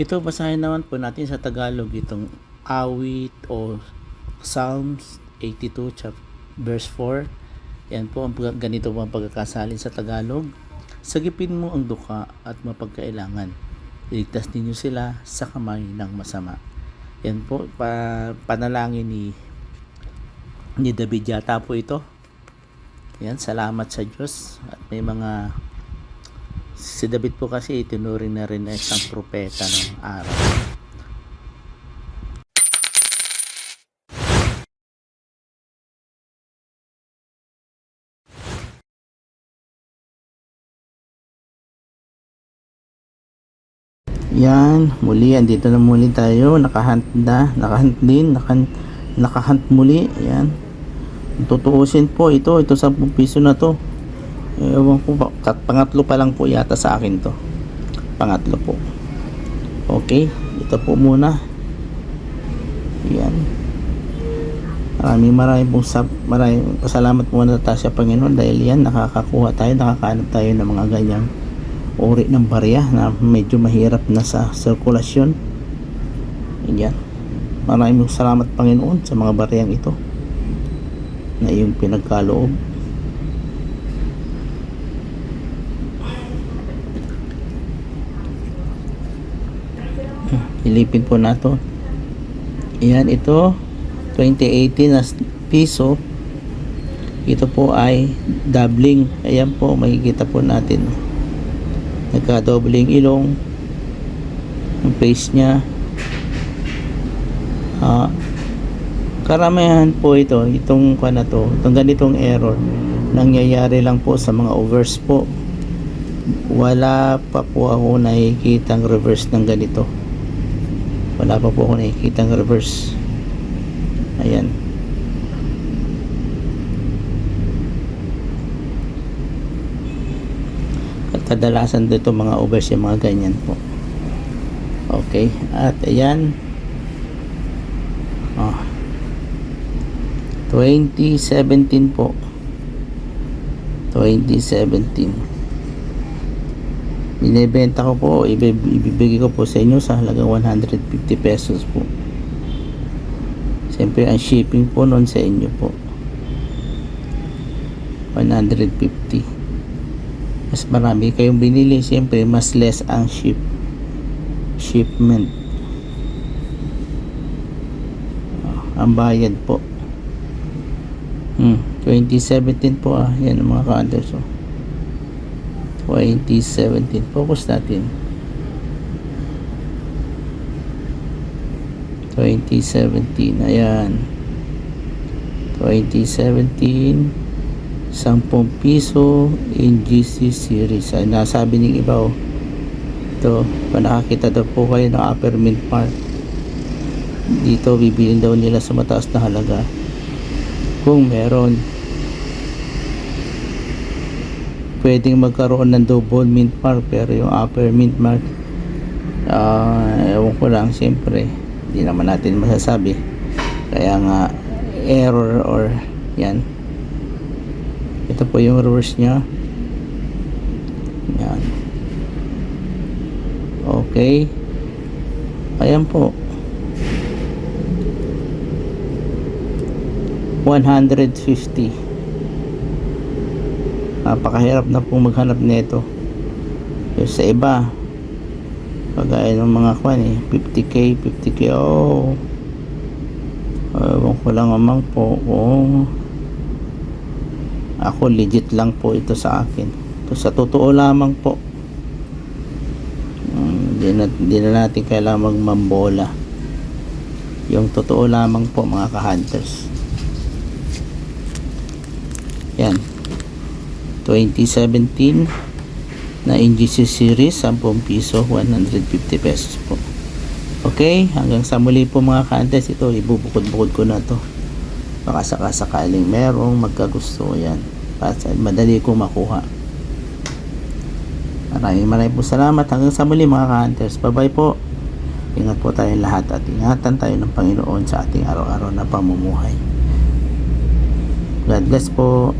Ito basahin naman po natin sa Tagalog itong awit o Psalms 82 chap- verse 4. Yan po ang ganito po ang pagkakasalin sa Tagalog. Sagipin mo ang duka at mapagkailangan. Iligtas ninyo sila sa kamay ng masama. Yan po pa, panalangin ni ni David yata po ito. Yan, salamat sa Diyos at may mga si David po kasi itinuring na rin na isang propeta ng araw. Yan, muli, andito na muli tayo, nakahunt na, nakahunt din, nakan, nakahunt muli, yan. Tutuusin po ito, ito 10 piso na to. Ewan ko pangatlo pa lang po yata sa akin to. Pangatlo po. Okay, ito po muna. Yan. Maraming maraming pong sab, maraming pasalamat muna sa Panginoon dahil yan nakakakuha tayo, nakakaanap tayo ng mga ganyang uri ng barya na medyo mahirap na sa sirkulasyon. Yan. Maraming salamat Panginoon sa mga baryang ito na iyong pinagkaloob. Ilipin po nato. Yan ito 2018 na piso. Ito po ay doubling. Ayan po makikita po natin. Nagka-doubling ilong. Yung face niya. Ah, karamihan po ito, itong kwa na to, itong ganitong error, nangyayari lang po sa mga overs po. Wala pa po ako nakikitang reverse ng ganito. Wala pa po ako nakikitang reverse. Ayan. At kadalasan dito mga overs yung mga ganyan po. Okay. At ayan. Oh. 2017 po. 2017. Binebenta ko po, ibibigay ko po sa inyo sa halagang 150 pesos po. Siyempre, ang shipping po nun sa inyo po. 150. Mas marami kayong binili, siyempre, mas less ang ship shipment. Ah, ang bayad po. Hmm, 2017 po ah. Yan mga ka-unders oh. 2017. Focus natin. 2017. Ayan. 2017. 10 piso in GC series. Ay, nasabi ng iba oh. Ito, pa nakakita daw po kayo ng upper mint part. Dito, bibilin daw nila sa mataas na halaga. Kung meron. Pwedeng magkaroon ng double mint mark pero yung upper mint mark ah ewan ko lang siyempre hindi naman natin masasabi. Kaya nga error or yan. Ito po yung reverse nya yan. Okay. Ayan po. 150 napakahirap na pong maghanap nito. Yung sa iba kagaya ng mga kwan eh 50k 50k oh. Ewan ko lang amang po kung ako legit lang po ito sa akin. Ito sa totoo lamang po. Hindi na, di na natin kailangan magmambola. Yung totoo lamang po mga ka-hunters. Yan 2017 na NGC series 10 piso 150 pesos po. Okay hanggang sa muli po mga kantes ito ibubukod-bukod ko na to. Baka sakasakaling merong magkagusto yan. At madali ko makuha. Maraming maraming po salamat. Hanggang sa muli mga ka-hunters bye bye po. Ingat po tayong lahat at ingatan tayo ng Panginoon sa ating araw-araw na pamumuhay. God bless po